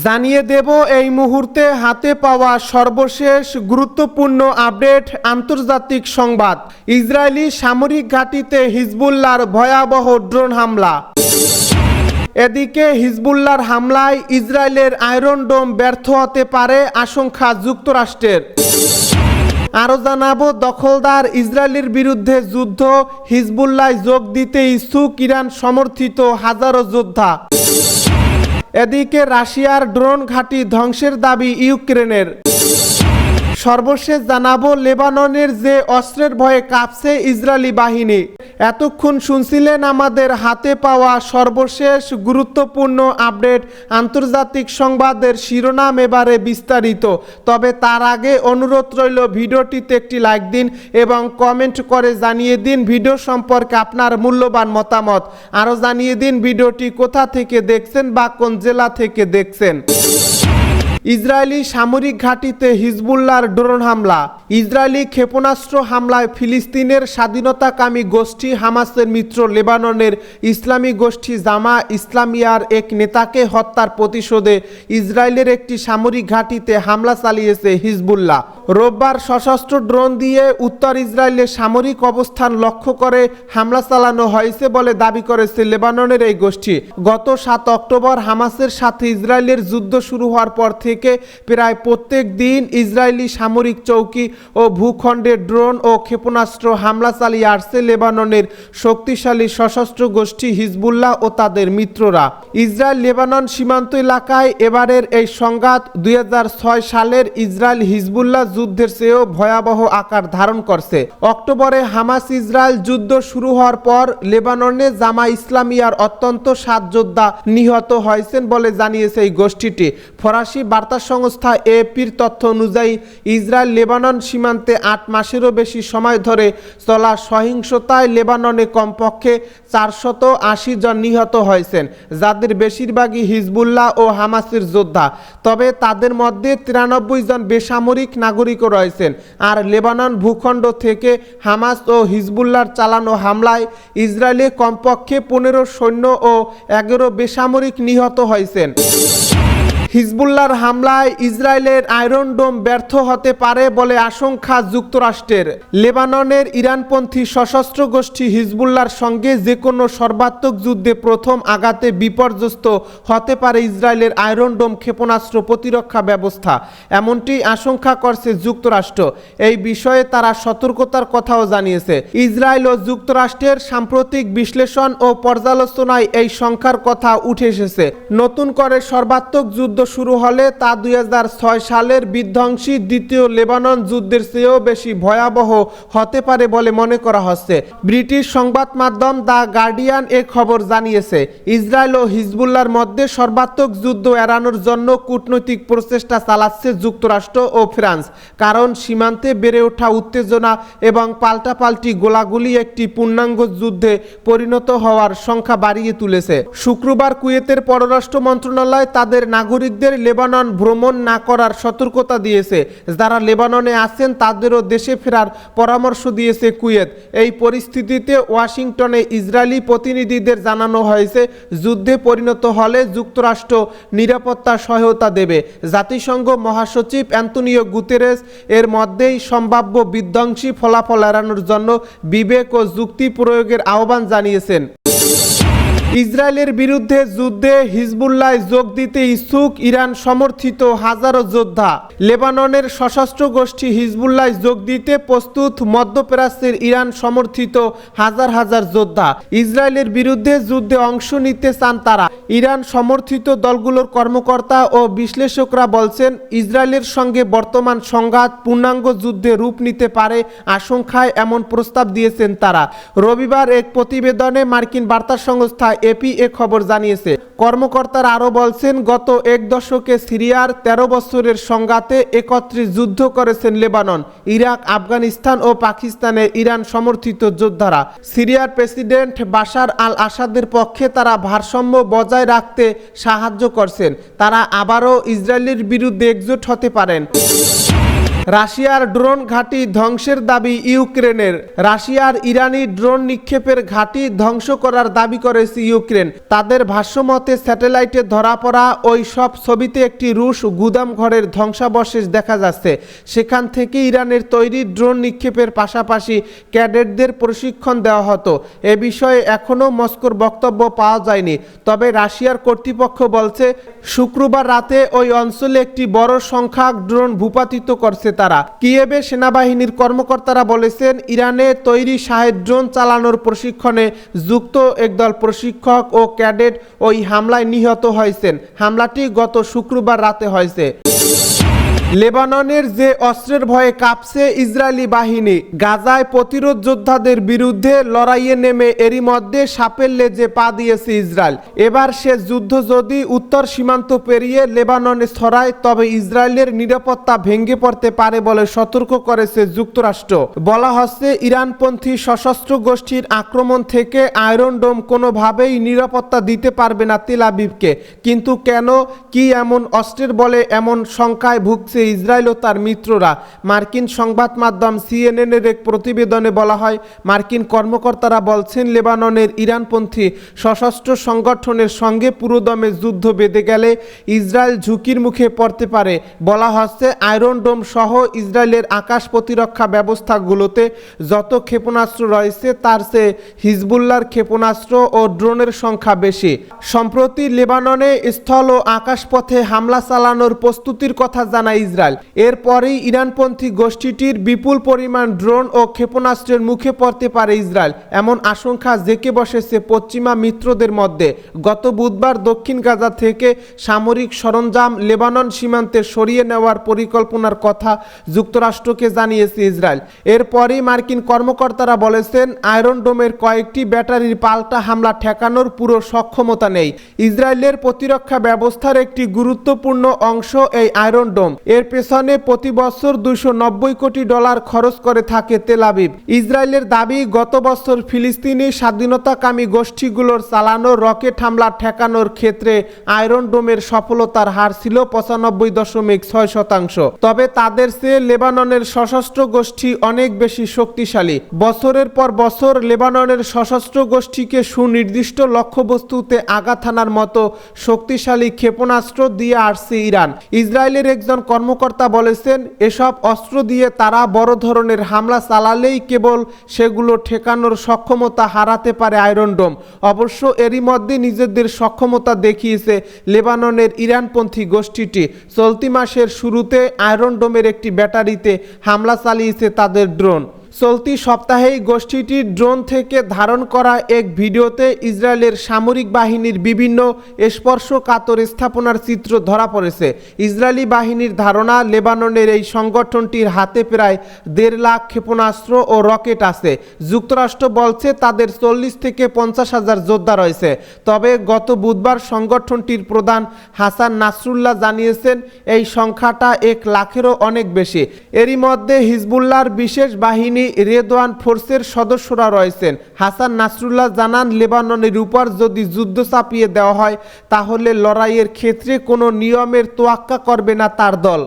জানিয়ে দেব, এই মুহূর্তে হাতে পাওয়া সর্বশেষ গুরুত্বপূর্ণ আপডেট আন্তর্জাতিক সংবাদ। ইসরায়েলি সামরিক ঘাঁটিতে হিজবুল্লাহর ভয়াবহ ড্রোন হামলা। এদিকে হিজবুল্লাহর হামলায় ইসরায়েলের আয়রন ডোম ব্যর্থ হতে পারে আশঙ্কা যুক্তরাষ্ট্রের। আরও জানাব, দখলদার ইসরায়েলের বিরুদ্ধে যুদ্ধ, হিজবুল্লাহ যোগ দিতে ইচ্ছুক ইরান সমর্থিত হাজারো যোদ্ধা। এদিকে রাশিয়ার ড্রোন ঘাঁটি ধ্বংসের দাবি ইউক্রেনের। সর্বশেষ জানাব, লেবাননের যে অস্ত্রের ভয়ে কাঁপছে ইসরায়েলি বাহিনী। এতক্ষণ শুনছিলেন আমাদের হাতে পাওয়া সর্বশেষ গুরুত্বপূর্ণ আপডেট, আন্তর্জাতিক সংবাদের শিরোনাম এবারে বিস্তারিত। তবে তার আগে অনুরোধ রইল, ভিডিওটিতে একটি লাইক দিন এবং কমেন্ট করে জানিয়ে দিন ভিডিও সম্পর্কে আপনার মূল্যবান মতামত। আরও জানিয়ে দিন ভিডিওটি কোথা থেকে দেখছেন বা কোন জেলা থেকে দেখছেন। ইসরায়েলি সামরিক ঘাঁটিতে হিজবুল্লাহর ড্রোন হামলা। ইসরায়েলি ক্ষেপণাস্ত্র হামলায় ফিলিস্তিনের স্বাধীনতাকামী গোষ্ঠী হামাসের মিত্র লেবাননের ইসলামী গোষ্ঠী জামা ইসলামিয়ার এক নেতাকে হত্যার প্রতিশোধে ইসরায়েলের একটি সামরিক ঘাঁটিতে হামলা চালিয়েছে হিজবুল্লাহ। রোববার সশস্ত্র ড্রোন দিয়ে উত্তর ইসরায়েলের সামরিক অবস্থান লক্ষ্য করে হামলা চালানো হয়েছে বলে দাবি করেছে লেবাননের এই গোষ্ঠী। গত সাত অক্টোবর হামাসের সাথে ইসরায়েলের যুদ্ধ শুরু হওয়ার পর থেকে প্রায় প্রত্যেক দিন ইসরায়েলি সামরিক চৌকি ও ভূখণ্ডে ড্রোন ও ক্ষেপণাস্ত্র হামলা চালিয়ে আসছে লেবাননের শক্তিশালী সশস্ত্র গোষ্ঠী হিজবুল্লাহ ও তাদের মিত্ররা। ইসরায়েল লেবানন সীমান্ত এলাকায় এবারের এই সংঘাত দুই সালের ইসরায়েল হিজবুল্লাহ যুদ্ধের চেয়েও ভয়াবহ আকার ধারণ করছে। অক্টোবরে হামাস ইসরায়েল যুদ্ধ শুরু হওয়ার পর লেবাননে জামা ইসলামিয়ার অত্যন্ত সাত যোদ্ধা নিহত হয়েছেন বলে জানিয়েছে এই গোষ্ঠীটি। ফরাসি বার্তা সংস্থা এপির তথ্য অনুযায়ী, ইসরায়েল লেবানন সীমান্তে আট মাসেরও বেশি সময় ধরে চলা সহিংসতায় লেবাননে কমপক্ষে চারশত আশি জন নিহত হয়েছেন, যাদের বেশিরভাগই হিজবুল্লাহ ও হামাসের যোদ্ধা। তবে তাদের মধ্যে তিরানব্বই জন বেসামরিক নাগরিকও রয়েছেন, আর লেবানন ভূখণ্ড থেকে হামাস ও হিজবুল্লাহর চালানো হামলায় ইসরায়েলে কমপক্ষে পনেরো সৈন্য ও এগারো বেসামরিক নিহত হয়েছেন। হিজবুল্লাহর হামলায় ইসরায়েলের আয়রন ডোম ব্যর্থ হতে পারে বলে আশঙ্কা যুক্তরাষ্ট্রের। লেবাননের ইরানপন্থী সশস্ত্র গোষ্ঠী হিজবুল্লাহর সঙ্গে যে কোনো সর্বাত্মক যুদ্ধে প্রথম আঘাতে বিপর্যস্ত হতে পারে ইসরায়েলের আয়রন ডোম ক্ষেপণাস্ত্র প্রতিরক্ষা ব্যবস্থা, এমনটি আশঙ্কা করছে যুক্তরাষ্ট্র। এই বিষয়ে তারা সতর্কতার কথাও জানিয়েছে। ইসরায়েল ও যুক্তরাষ্ট্রের সাম্প্রতিক বিশ্লেষণ ও পর্যালোচনায় এই সংখ্যার কথা উঠে এসেছে। নতুন করে সর্বাত্মক যুদ্ধ শুরু হলে তা দুই হাজার ছয় সালের বিধ্বংসী দ্বিতীয় লেবানন যুদ্ধের চেয়েও বেশি ভয়াবহ হতে পারে বলে মনে করা হচ্ছে। ব্রিটিশ সংবাদ মাধ্যম দ্য গার্ডিয়ান এ খবর জানিয়েছে, ইসরায়েল ও হিজবুল্লার মধ্যে সর্বাত্মক যুদ্ধ এড়ানোর জন্য কূটনৈতিক প্রচেষ্টা চালাচ্ছে যুক্তরাষ্ট্র ও ফ্রান্স, কারণ সীমান্তে বেড়ে ওঠা উত্তেজনা এবং পাল্টাপাল্টি গোলাগুলি একটি পূর্ণাঙ্গ যুদ্ধে পরিণত হওয়ার সংখ্যা বাড়িয়ে তুলেছে। শুক্রবার কুয়েতের পররাষ্ট্র মন্ত্রণালয় তাদের নাগরিকদের লেবানন ভ্রমণ না করার সতর্কতা দিয়েছে। যারা লেবাননে আছেন, তাদেরও দেশে ফেরার পরামর্শ দিয়েছে কুয়েত। এই পরিস্থিতিতে ওয়াশিংটনে ইসরায়েলি প্রতিনিধিদের জানানো হয়েছে, যুদ্ধে পরিণত হলে যুক্তরাষ্ট্র নিরাপত্তা সহায়তা দেবে। জাতিসংঘ মহাসচিব অ্যান্তনিও গুতেরেস এর মধ্যেই সম্ভাব্য বিধ্বংসী ফলাফল এড়ানোর জন্য বিবেক ও যুক্তি প্রয়োগের আহ্বান জানিয়েছেন। ইসরায়েলের বিরুদ্ধে যুদ্ধে হিজবুল্লাহ যোগ দিতে ইচ্ছুক ইরান সমর্থিত হাজারো যোদ্ধা। লেবাননের সশস্ত্র গোষ্ঠী হিজবুল্লায় যোগ দিতে প্রস্তুত মধ্যপ্রাচ্যের ইরান সমর্থিত হাজার হাজার যোদ্ধা। ইসরায়েলের বিরুদ্ধে যুদ্ধে অংশ নিতে চান তারা। ইরান সমর্থিত দলগুলোর কর্মকর্তা ও বিশ্লেষকরা বলছেন, ইসরায়েলের সঙ্গে বর্তমান সংঘাত পূর্ণাঙ্গ যুদ্ধে রূপ নিতে পারে আশঙ্কায় এমন প্রস্তাব দিয়েছেন তারা। রবিবার এক প্রতিবেদনে মার্কিন বার্তা সংস্থা এপি এ খবর জানিয়েছে। কর্মকর্তারা আরও বলছেন, গত এক দশকে সিরিয়ার ১৩ বছরের সংঘাতে একত্রে যুদ্ধ করেছেন লেবানন, ইরাক, আফগানিস্তান ও পাকিস্তানের ইরান সমর্থিত যোদ্ধারা। সিরিয়ার প্রেসিডেন্ট বাশার আল আসাদের পক্ষে তারা ভারসাম্য বজায় রাখতে সাহায্য করছেন। তারা আবারও ইসরায়েলের বিরুদ্ধে একজোট হতে পারেন। রাশিয়ার ড্রোন ঘাঁটি ধ্বংসের দাবি ইউক্রেনের। রাশিয়ার ইরানি ড্রোন নিক্ষেপের ঘাঁটি ধ্বংস করার দাবি করেছে ইউক্রেন। তাদের ভাষ্যমতে স্যাটেলাইটে ধরা পড়া ওই সব ছবিতে একটি রুশ গুদাম ঘরের ধ্বংসাবশেষ দেখা যাচ্ছে। সেখান থেকে ইরানের তৈরি ড্রোন নিক্ষেপের পাশাপাশি ক্যাডেটদের প্রশিক্ষণ দেওয়া হতো। এ বিষয়ে এখনও মস্কোর বক্তব্য পাওয়া যায়নি। তবে রাশিয়ার কর্তৃপক্ষ বলছে, শুক্রবার রাতে ওই অঞ্চলে একটি বড় সংখ্যক ড্রোন ভূপাতিত করছে তারা। কিয়েবে সেনাবাহিনীর কর্মকর্তারা বলেছেন, ইরানে তৈরি শাহেদ ড্রোন চালানোর প্রশিক্ষণে যুক্ত একদল প্রশিক্ষক ও ক্যাডেট ওই হামলায় নিহত হয়েছেন। হামলাটি গত শুক্রবার রাতে হয়েছে। লেবাননের যে অস্ত্রের ভয়ে কাঁপছে ইসরায়েলি বাহিনী, গাজায় প্রতিরোধ যোদ্ধাদের বিরুদ্ধে লড়াইয়ে নেমে এরই মধ্যে সাপের লেজে পা দিয়েছে ইসরায়েল। এবার সে যুদ্ধ যদি উত্তর সীমান্ত পেরিয়ে লেবাননে ছড়ায়, তবে ইসরায়েলের নিরাপত্তা ভেঙে পড়তে পারে। বলে সতর্ক করেছে যুক্তরাষ্ট্র। বলা হচ্ছে, ইরানপন্থী সশস্ত্র গোষ্ঠীর আক্রমণ থেকে আয়রন ডোম কোনোভাবেই নিরাপত্তা দিতে পারবে না তেল আবিবকে। কিন্তু কেন, কি এমন অস্ত্রের বলে এমন সংখ্যায় ভুগছে ইসরায়েল ও তার মিত্ররা? মার্কিন সংবাদ মাধ্যম সিএনএনের এক প্রতিবেদনে বলা হয়, মার্কিন কর্মকর্তারা বলছেন, লেবাননের ইরানপন্থী সশস্ত্র সংগঠনের সঙ্গে পুরোদমে যুদ্ধ বেঁধে গেলে ইসরায়েল ঝুঁকির মুখে পড়তে পারে। বলা হচ্ছে, আয়রন ডোম সহ ইসরায়েলের আকাশ প্রতিরক্ষা ব্যবস্থাগুলোতে যত ক্ষেপণাস্ত্র রয়েছে, তার চেয়ে হিজবুল্লার ক্ষেপণাস্ত্র ও ড্রোনের সংখ্যা বেশি। সম্প্রতি লেবাননে স্থল ও আকাশপথে হামলা চালানোর প্রস্তুতির কথা জানায় ইসরায়েল। এরপরেই ইরানপন্থী গোষ্ঠীটির বিপুল পরিমাণ ড্রোন ও ক্ষেপণাস্ত্রের মুখে পড়তে পারে ইসরায়েল। এমন আশঙ্কা জেকে বসেছে পশ্চিমা মিত্রদের মধ্যে। গত বুধবার দক্ষিণ গাজা থেকে সামরিক সরঞ্জাম লেবানন সীমান্তে সরিয়ে নেওয়ার পরিকল্পনার কথা যুক্তরাষ্ট্রকে জানিয়েছে ইসরায়েল। এরপরই মার্কিন কর্মকর্তারা বলেছেন, আয়রন ডোমের কয়েকটি ব্যাটারির পাল্টা হামলা ঠেকানোর পুরো সক্ষমতা নেই। ইসরায়েলের প্রতিরক্ষা ব্যবস্থার একটি গুরুত্বপূর্ণ অংশ এই আয়রন ডোম। এর পেছনে প্রতি বছর দুশো কোটি ডলার খরচ করে থাকে তেল আবিব। ইসরায়েলের দাবি, গত বছর ফিলিস্তিনি স্বাধীনতাকামী গোষ্ঠীগুলোর চালানো রকেট হামলা ঠেকানোর ক্ষেত্রে আয়রন ডোমের সফলতার হার ছিল পঁচানব্বই দশমিক ছয় শতাংশ। তবে তাদের চেয়ে লেবাননের সশস্ত্র গোষ্ঠী অনেক বেশি শক্তিশালী। বছরের পর বছর লেবাননের সশস্ত্র গোষ্ঠীকে সুনির্দিষ্ট লক্ষ্যবস্তুতে আঘাত হানার মতো শক্তিশালী ক্ষেপণাস্ত্র দিয়ে আসছে ইরান। ইসরায়েলের একজন কর্মকর্তা বলেছেন, এসব অস্ত্র দিয়ে তারা বড় ধরনের হামলা চালালেই কেবল সেগুলো ঠেকানোর সক্ষমতা হারাতে পারে আয়রন ডোম। অবশ্য এরই মধ্যে নিজেদের সক্ষমতা দেখিয়েছে লেবাননের ইরানপন্থী গোষ্ঠীটি। চলতি মাসের শুরুতে আয়রন ডোমের একটি ব্যাটারিতে হামলা চালিয়েছে তাদের ড্রোন। চলতি সপ্তাহেই গোষ্ঠীটির ড্রোন থেকে ধারণ করা এক ভিডিওতে ইসরায়েলের সামরিক বাহিনীর বিভিন্ন স্পর্শকাতর স্থাপনার চিত্র ধরা পড়েছে। ইসরায়েলি বাহিনীর ধারণা, লেবাননের এই সংগঠনটির হাতে প্রায় দেড় লাখ ক্ষেপণাস্ত্র ও রকেট আছে। যুক্তরাষ্ট্র বলছে তাদের চল্লিশ থেকে পঞ্চাশ হাজার যোদ্ধা রয়েছে। তবে গত বুধবার সংগঠনটির প্রধান হাসান নাসরুল্লাহ জানিয়েছেন, এই সংখ্যাটা এক লাখেরও অনেক বেশি। এরই মধ্যে হিজবুল্লাহর বিশেষ বাহিনী রেদওয়ান ফোর্সের সদস্যরা রয়েছেন। হাসান নাসরুল্লাহ জানান লেবাননের উপর যদি যুদ্ধ চাপিয়ে দেওয়া হয়, তাহলে লড়াইয়ের ক্ষেত্রে কোনো নিয়মের তোয়াক্কা করবে না তার দল।